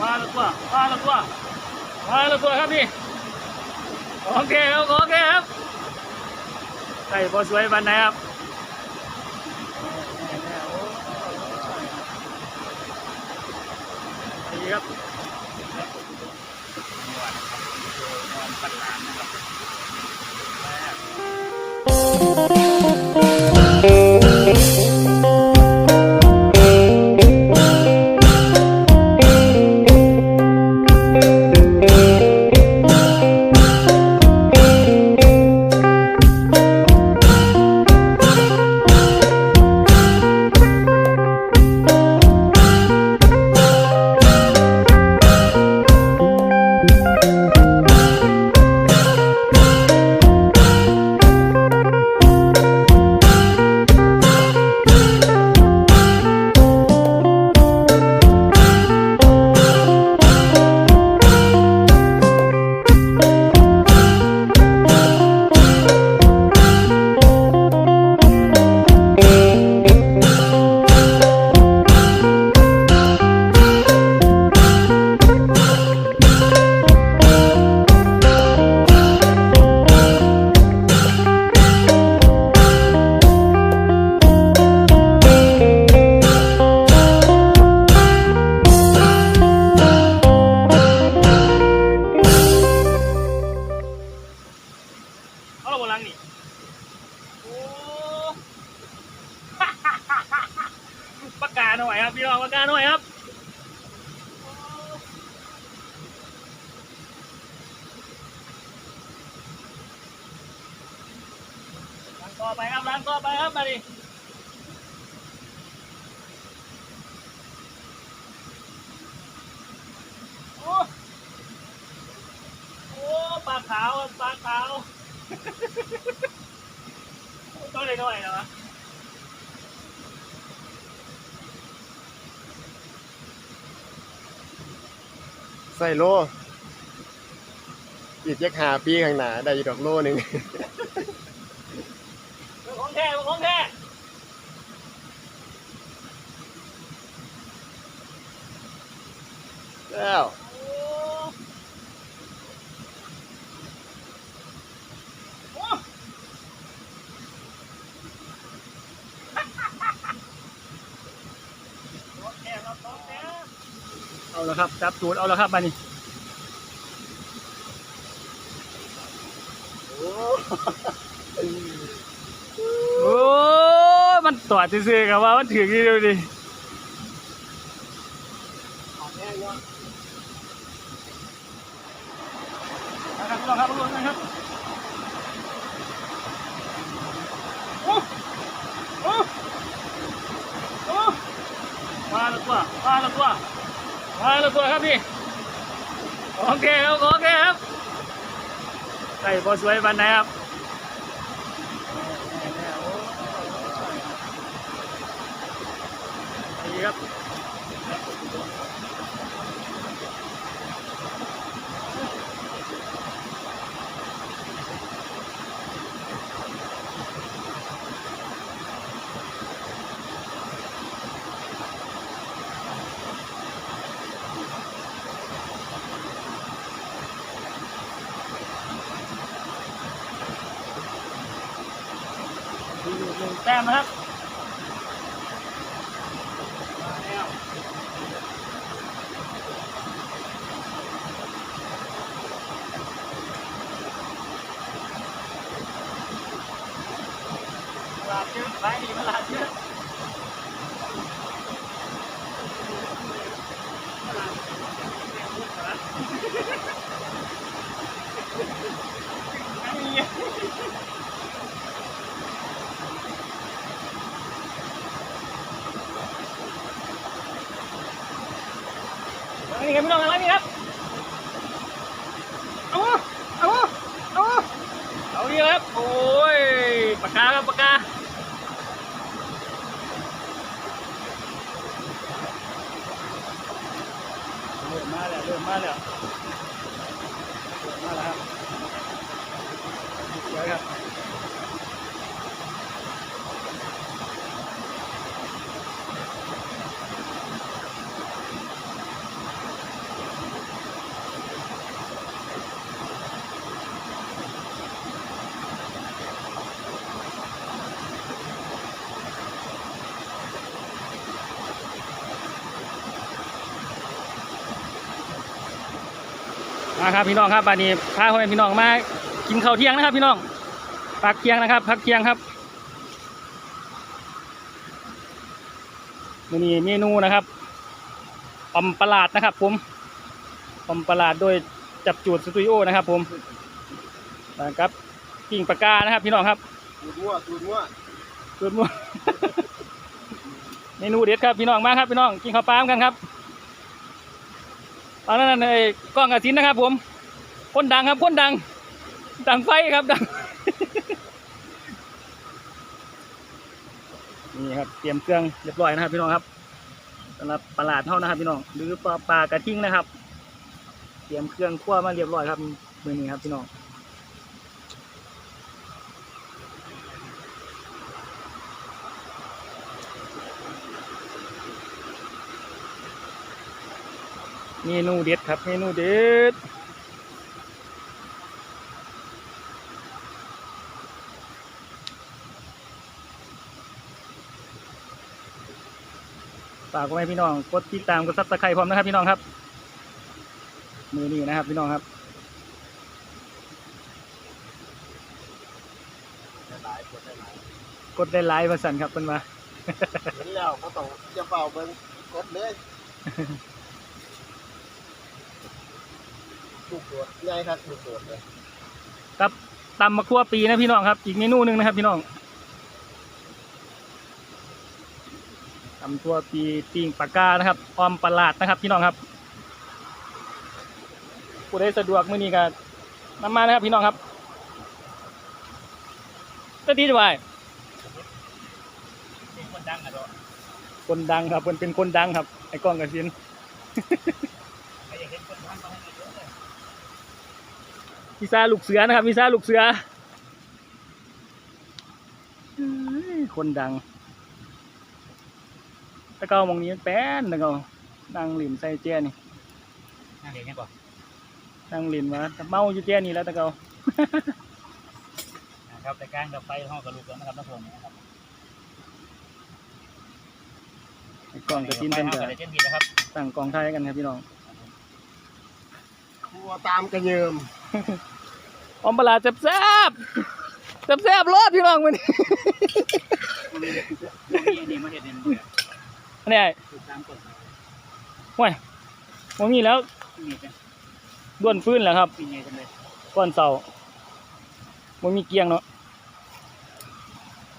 มาแล้วตัวมาแล้วตัวมาแล้วตัวครับพี่โอเคครับโอเคครับใส่พอสวยปันไหนครับดีครับเอา ต่อไปครับล้างต่อไปครับมาดิโอ้โอ้ปลาขาวปลาขาวต้องเลยหน่อยเหรอใส่โลอีกยักหาปีข้างหน้าได้อยู่ดอกโลหนึ่ง เป็นของแท้เป็นของแท้ แล้วโอ้โอ้ของแท้ครับของแท้เอาละครับจับตูดเอาละครับมานี่โอ้โอ้มันตอดซื่อๆกับว่ามันถึงนี่เดูดิของแน่เนาะ นะครับพี่น้องครับพี่น้องนะครับโอ้โอ้โอ้ มาแล้วตัวมาแล้วตัวมาล้วตัวครับพี่โอเคครับโอเคครับใส่พอสวยปันไหนครับดีครับ มีอยู่หนึ่งแต้ มนะครับมาแล้วลาดเยอะไปดีมาลาดเยอะมาลาดแม่งพูดมาอันนี้ อันนี้ครับพี่น้องอะไรนี่ครับ เอาเอาเอาเอาดีครับ โอ้ย ปากกาครับปากกา เริ่มมาแล้ว เริ่มมาแล้วเริ่มมาแล้วครับสวยครับ มาครับพี่น้องครับบานนี้พาพ่อแม่พี่น้องมากินข้าวเที่ยงนะครับ พี่น้องพักเที่ยงนะครับ พักเที่ยงครับมื้อนี้เมนูนะครับอมประหลาดนะครับ ผมอมประหลาดโดยจับจูดสตูดิโอนะครับ ผมนะครับปิ้งปลากานะครับ พี่น้องครับสูตรมั่วสูตรมั่วเกิดมั่วเมนูเด็ดครับพี่น้องมาครับพี่น้องกินข้าวปลามกันครับ ตอนนั้นไอ้กล้องกระสินนะครับ ผมคนดังครับคนดัง ดังไฟครับดังนี่ครับเตรียมเครื่องเรียบร้อยนะครับพี่น้องครับสำหรับปลาหลาดเท่านะครับพี่น้องหรือปลาปลากระทิงนะครับ เตรียมเครื่องคั่วมาเรียบร้อยครับมือนี้ครับพี่น้อง เมนูเด็ดครับเมนูเด็ดฝากไว้พี่น้องกดติดตามกดซับสไครต์พร้อมนะครับพี่น้องครับ มือนี้นะครับพี่น้องครับหลายคนหลายกดได้ไลค์มาสั่นครับเป็นมาเห็นแล้วเขาต้องจะเฝ้าเบิ่งกดเลย ลูกโดดง่ายครับลูกโดดเลยกับตำมะขั่วปีนะพี่น้องครับ อีกเมนูหนึ่งนะครับพี่น้องตำทั่วปีปิ้งปลากานะครับออมปลาหลาดนะครับ พี่น้องครับผู้ใดสะดวกมื้อนี้ก็นำมานะครับ พี่น้องครับจะดีจะไปคนดังอะคนดังครับคนเป็นคนดังครับไอ้กล้องกับสิน วิซาลูกเสือนะครับวิซาลูกเสืออื้อคนดังตะเกามองนี้มันแป้นตะเกานั่งหลินใส่เจียนี่นั่งเรียนยังก่อนนั่งหลินมาเมาอยู่เจียนี่แล้วตะเกานะครับแต่กลางดับไฟห้องกระลูกแล้วนะครับท่านผู้ชมนะครับไอ้กล้องกับจินเป็นไฟจะห้องกับเจนบีนะครับตั้งกองไทยกันครับพี่น้องครัวตามกระเยิม ออมปลาร้าแซ่บแซ่บแซ่บแซ่บรสพี่น้องมันนี่นี่มาเห็นเนี่ยอันนี้ไอ้ถูกตามกฎห่วยมันมีแล้วนี่เป็นด้วนฟื้นแล้วครับปีนี้กันเลยก้อนเสามันมีเกียงเนาะ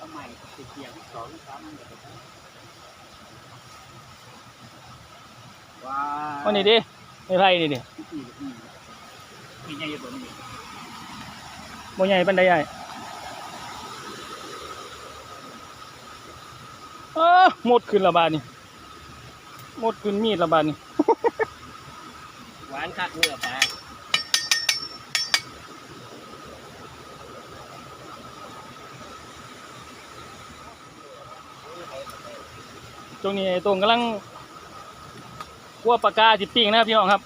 ทำไมติดเกียร์สองสามมันกับว้าวันนี้ดิไม่ไพ่นี่ดิมีใหญ่อยู่ตัวนี้ โมใหญ่ปันไดใหญ่เออหมดขึ้นละบาทนี่หมดขึ้นมีดละบาทนี่ หวานคักเนื้อปลาตรงนี้ไอ้ตรงกำลังคั่วปลากาจิปิ้งนะครับพี่น้องครับ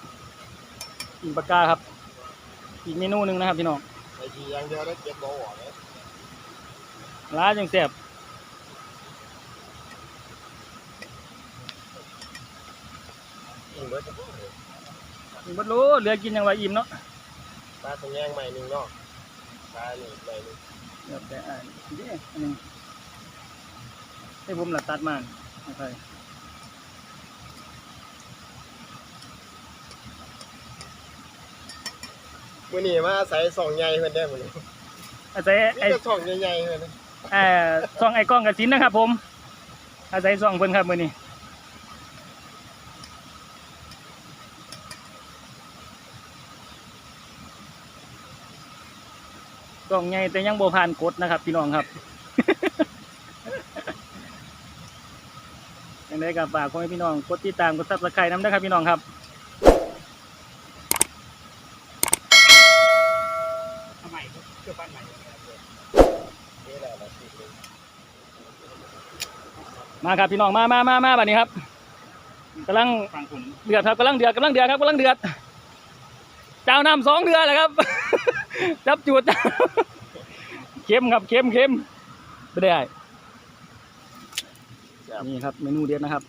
ปิ้งปลากาครับ อีกเมนูหนึ่งนะครับพี่น้อง ไอ้ทีอย่างเดียวได้เก็บบ่ออกเลยร้านจังแซ่บอิ่มเบิดจะอีกบัดรู้เหลือกินยังไงอิ่มเนาะปลาตรงแยงใหม่หนึ่งเนาะปลาหนึ่งใหม่หนึ่งเดี๋ยวแต่อ่านเด้อันหนึงให้ผมหลัดตัดมาโอเค มื่อนี้มาใส่สองใหญ่เพื่อนได้หมดเลยอาศัยนี่ไอ้ก็สองใหญ่ๆเพื่อนนะเอ่อซองไอ้กล้องกับสินนะครับ ผม อาศัยซองเพิ่นครับมื้อนี้กล้องใหญ่แต่ยังบ่ผ่านกดนะครับพี่น้องครับ ยังไงกับฝากพ่อแม่พี่น้องกดติดตามกดซับสไครต์น้ำนะครับพี่น้องครับ ทำไมเกี่ยวปั้นใหม่ นี่แหละนะสิ มาครับพี่น้องมามามามาบัดนี้ครับกำลังฟังคุณเดือดครับกำลังเดือดกำลังเดือดครับกำลังเดือดเจ้าน้ำสองเดือดแหละครับ จับจุดเข้มครับเข้มเข้มไม่ได้นี่ครับเมนูเด็ดนะครับ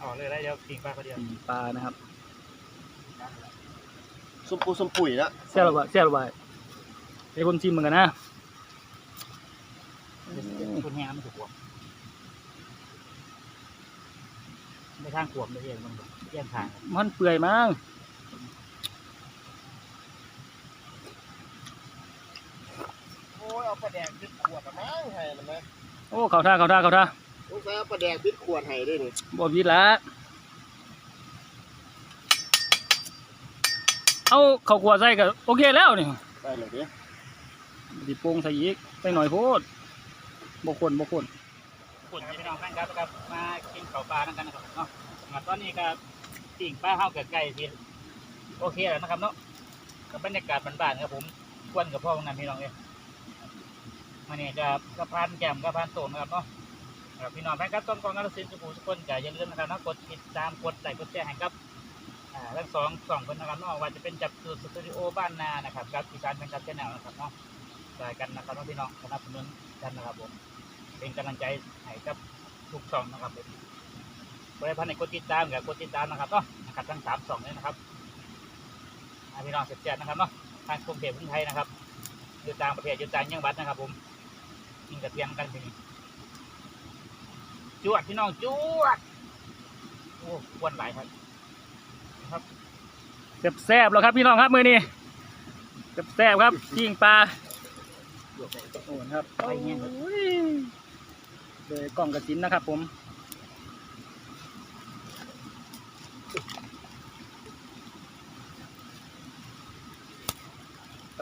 อ๋อเลยได้เดี๋ยวปิงปลาคนเดียวปีปลานะครับสมปูสมปุ๋ยนะแซ่บหรือเปล่าแซ่บหรือเปล่าไอ้คนชิมเหมือนกันนะคนแห้งมันถูกขวบใน ทางขวบเลยเองมันแย่งทางมันเปื่อยมั้งโอ้ยเอาปลาแดกปิดขวดมามั้งให้มันนะโอ้ เขาท่าเขาท่าเขาท่าสงสัยเอาปลาแดกปิดขวดให้ด้วยนี่บ่วิดละเอาเขาขวดใส่ก็โอเคแล้วนี่ได้เลยดิดิโป่งใส่อีกใส่หน่อยโพดบ่คนบ่คนคุณพี่น้องแฟนครับครับมากินข้าวปลานั่นกันนะครับเนาะ อ่าตอนนี้ก็ปิ่งปลาเฮากับไก่สิโอเคแล้วนะครับเนาะกับบรรยากาศบ้านๆครับผมควนกับพ่อของนันพี่น้องเอ้ยมาเนี่ยจะกระพานแก้มกระพานโตนนะครับเนาะครับพี่น้องแฟนครับต้นกองกระสินสุขุมทุกคนก็อย่าลืมนะครับเนาะกดติดตามกดไลค์กดแชร์ให้ครับอ่าทั้งสองสองคนนะครับเนาะว่าจะเป็นจับจูดสตูดิโอบ้านนานะครับกับอีสานเป็นกับแชนแนลนะครับเนาะรายกันนะครับพี่น้องสนับสนุนกันนะครับผมเป็นกำลังใจให้กับทุกช่องนะครับผม บริพันธ์ในกดติดตามกับกดติดตามนะครับเนาะนะครับทั้งสามช่องเลยนะครับอ่าพี่น้องเสร็จๆนะครับเนาะทางกรุงเทพกรุงไทยนะครับอยู่ต่างประเทศอยู่ต่างจังหวัดนะครับ ผมกินกระเทียมกันทีนี้จวดพี่น้องจวดโอ้ควนหลายครับแซ่บๆแล้วครับพี่น้องครับมื้อนี้แซ่บๆครับปิ้งปลาจวดไปโอ้ครับไปเงี้ยครับโอ้ยโดยกล่องกระสินนะครับผม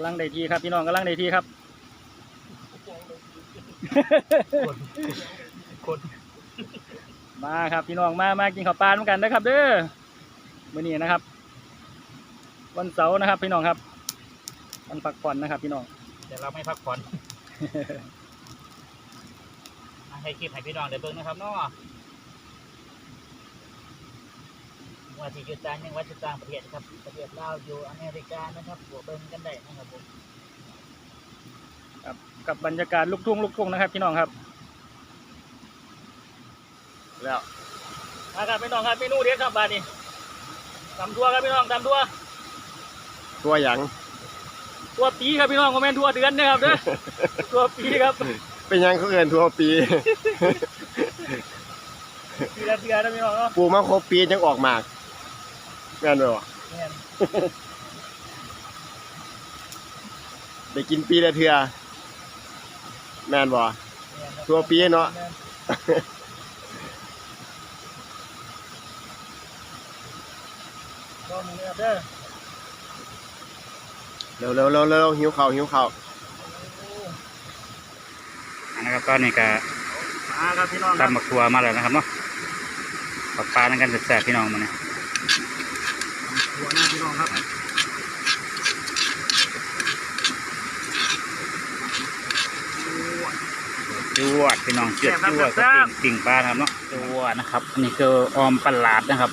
ำลังได้ทีครับพี่น้องกำลังได้ทีครับคนคนมาครับพี่น้องมามากินข้าวปลาด้วยกันนะครับ เด้อมื้อนี้นะครับ วันเสาร์นะครับ พี่น้องครับวันพักผ่อนนะครับ พี่น้องเดี๋ยวเราไม่พักผ่อนอะให้คลิปให้พี่น้องเดี๋ยวเบิ่งนะครับเนาะ ว่าที่อยู่ต่างยังวัดอยู่ต่างประเทศครับ ประเทศลาวอยู่อเมริกานะครับบวกเบิ่งกันได้นะครับผมกับบรรยากาศลูกทุ่งลูกทุ่งนะครับพี่น้องครับ แล้วมาครับพี่น้องครับเมนูเด็ดครับบาดนี้ตำทั่วครับพี่น้องตำทั่วตัวหยังทั่วปีครับพี่น้องคอมเมนทั่วเดือนนะครับเด้อทั่วปีครับ เป็นหยังเขาเอินทั่วปีปีละเดือนนะพี่น้องเนาะปลูกมาครบปีจังออกหมาก แม่นบ่แม่นได้กินปีละเทื่อแม่นบ่แม่นครับทั่วปีเนาะแม่ลองมือนะครับเด้อเร็วเร็วเร็วเร็วหิวข้าวหิวข้าวอันนะครับตอนนี้ก็มาครับพี่น้องครับตำบักทัวมาแล้วนะครับเนาะปักปลานั่นกันแสบๆพี่น้องมาเนี่ย หัวหน้าพี่น้องครับจวดพี่น้องเจือดจวดก็ปิ่งปิ่งปลานะครับเนาะจวดนะครับ อันนี้คือออมปลาหลาดนะครับ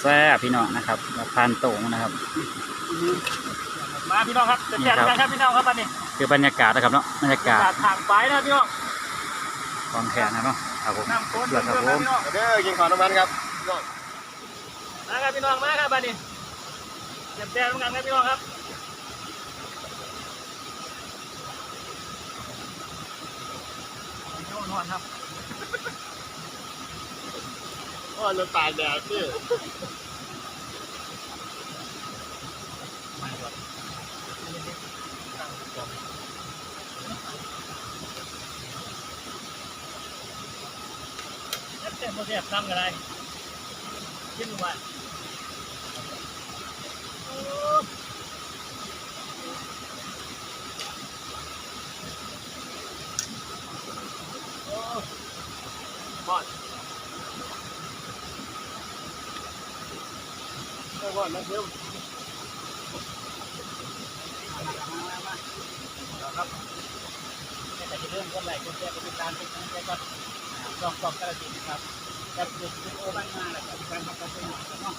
แซ่บๆพี่น้องนะครับมาพานโต่งนะครับ มาพี่น้องครับจะแจกกันครับพี่น้องครับบัดนี้คือบรรยากาศนะครับเนาะบรรยากาศจากทางไปนะพี่น้องของแขกนะเนาะครับผมน้ำข้นเลือดครับผมพี่น้องเด้อกินข้าวน้ำมันครับ มาครับพี่น้องมาครับบัดนี้เตรียมแจกกันครับพี่น้องครับนอนครับอ๋อเราตากแดดนี่มาก่อนเต็มโมเสสทำกันไรกินหวานบอดบอดมาเร็วครับแต่จะเรื่องคนไหลคนแก่คนติดตามเป็นกำลังใจก่อนลองลองกระดิ่งครับจะเกิดเป็นโอบ้านมาแล้วก็การทำการเป็นหมอเนาะ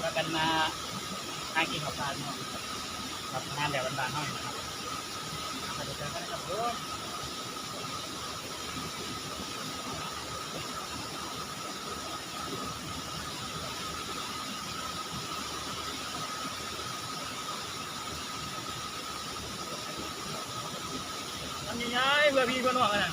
แล้วกันมา น่ากินกับปลาเนี่ยครับงานแบบบานๆเท่านี้นะครับมาดูกันนะครับมันใหญ่ๆเพื่อพี่เพื่อนน้องกันนะ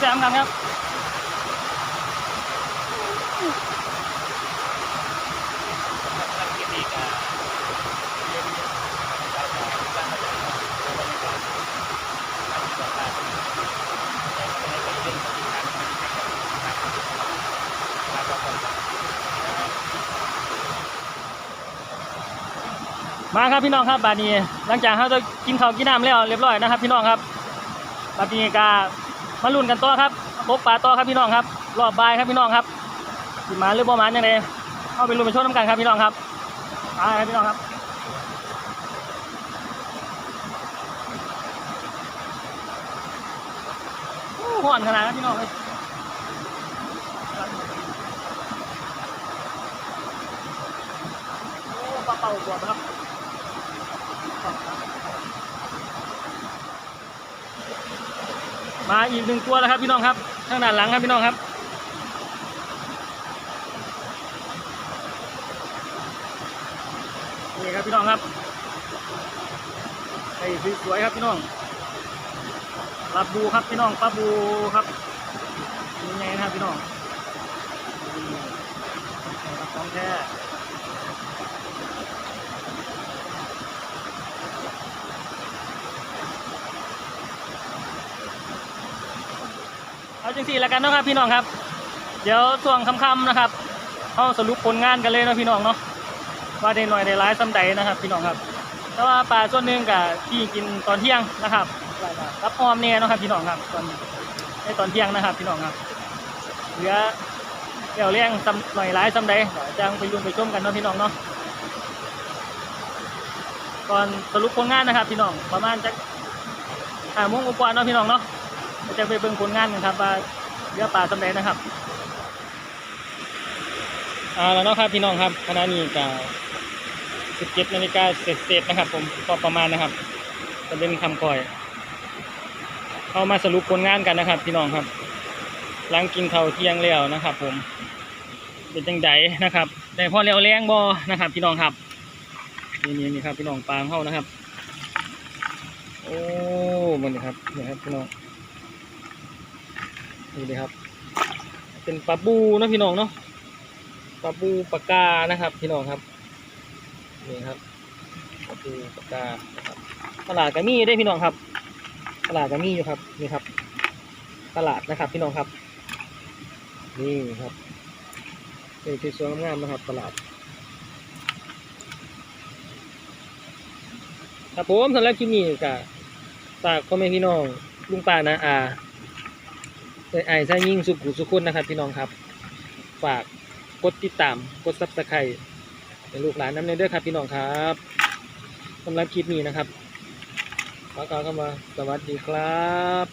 แต่ก็ไม่ได้เป็นครับมาครับพี่น้องครับบาดนี้หลังจากเราจะกินข้าวกินน้ำแล้วเรียบร้อยนะครับ พี่น้องครับบาดนี้ก็ มาลุ้นกันต่อครับพบปลาต่อครับพี่น้องครับ รอบบายครับพี่น้องครับสิมาหรือบ่มาจังไดเอาไปลุ้นไปชมน้ำกันครับพี่น้องครับไปครับพี่น้องครับโอ้ห่อนขนาดนั้นพี่น้องเลยโอ้ปลาเป่าตัวนะครับ มาอีกหนึ่งตัวแล้วครับพี่น้องครับข้างด้านหลังครับพี่น้องครับ นี่ครับพี่น้องครับไอ้สวยๆครับพี่น้องปลาบูครับพี่น้องปลาบูครับนี่ไงนะครับพี่น้องนี่ครับของแท้ เอาจังสี่แล้วกันนะครับพี่น้องครับ เดี๋ยวช่วงค่ำๆนะครับเอาสรุปผลงานกันเลยนะพี่น้องเนาะว่าได้หน่อยได้ร้ายซ้ำใดนะครับ พี่น้องครับ แต่ว่าปลาส่วนหนึ่งกับที่กินตอนเที่ยงนะครับรับออมเนี่ยนะครับพี่น้องครับตอนในตอนเที่ยงนะครับ พี่น้องครับเหลือเดี๋ยวเลี้ยงซ้ำหน่อยร้ายซ้ำใดเดี๋ยวจะไปรุนไปชมกันนะพี่น้องเนาะก่อนสรุปผลงานนะครับ พี่น้องประมาณจะห้าโมงกว่าๆเนาะพี่น้องเนาะ จะไปเบิ่งผลงานกันครับว่าเหลือปลาซ้ำใดนะครับเอาแล้วเนาะครับพี่น้องครับขณะนี้ก็17นาฬิกาเสร็จๆนะครับ ผมก็ประมาณนะครับจะเป็นคำคอย เข้ามาสรุปผลงานกันนะครับ พี่น้องครับหลังกินข้าวเที่ยงแล้วนะครับ ผมเป็นจังไดนะครับแต่พอแล้วแรงบอนะครับ พี่น้องครับนี่นี่นี่ครับพี่น้องปลางเข้านะครับ โอ้มันนี่ครับนี่ครับพี่น้อง นี่เลยครับ เป็นปลาบูนะพี่น้องเนาะปลาบูปลากานะครับ พี่น้องครับนี่ครับก็คือปลากานะครับตลาดก็มีได้พี่น้องครับ ตลาดก็มีอยู่ครับนี่ครับ ตลาดนะครับ พี่น้องครับ นี่ครับเป็นที่สวยงามนะครับ ตลาดครับผมสำหรับคลิปนี้ก็ฝากพ่อแม่พี่น้องลุงป้านะอา ไอ้ไอ้ใส่ยิ่งสุขุสุขุนนะครับพี่น้องครับ ฝากกดติดตามกดซับสไครต์เป็นลูกหลานน้ำเนเด้อครับพี่น้องครับสำหรับคลิปนี้นะครับขอกล่าวคำว่าสวัสดีครับ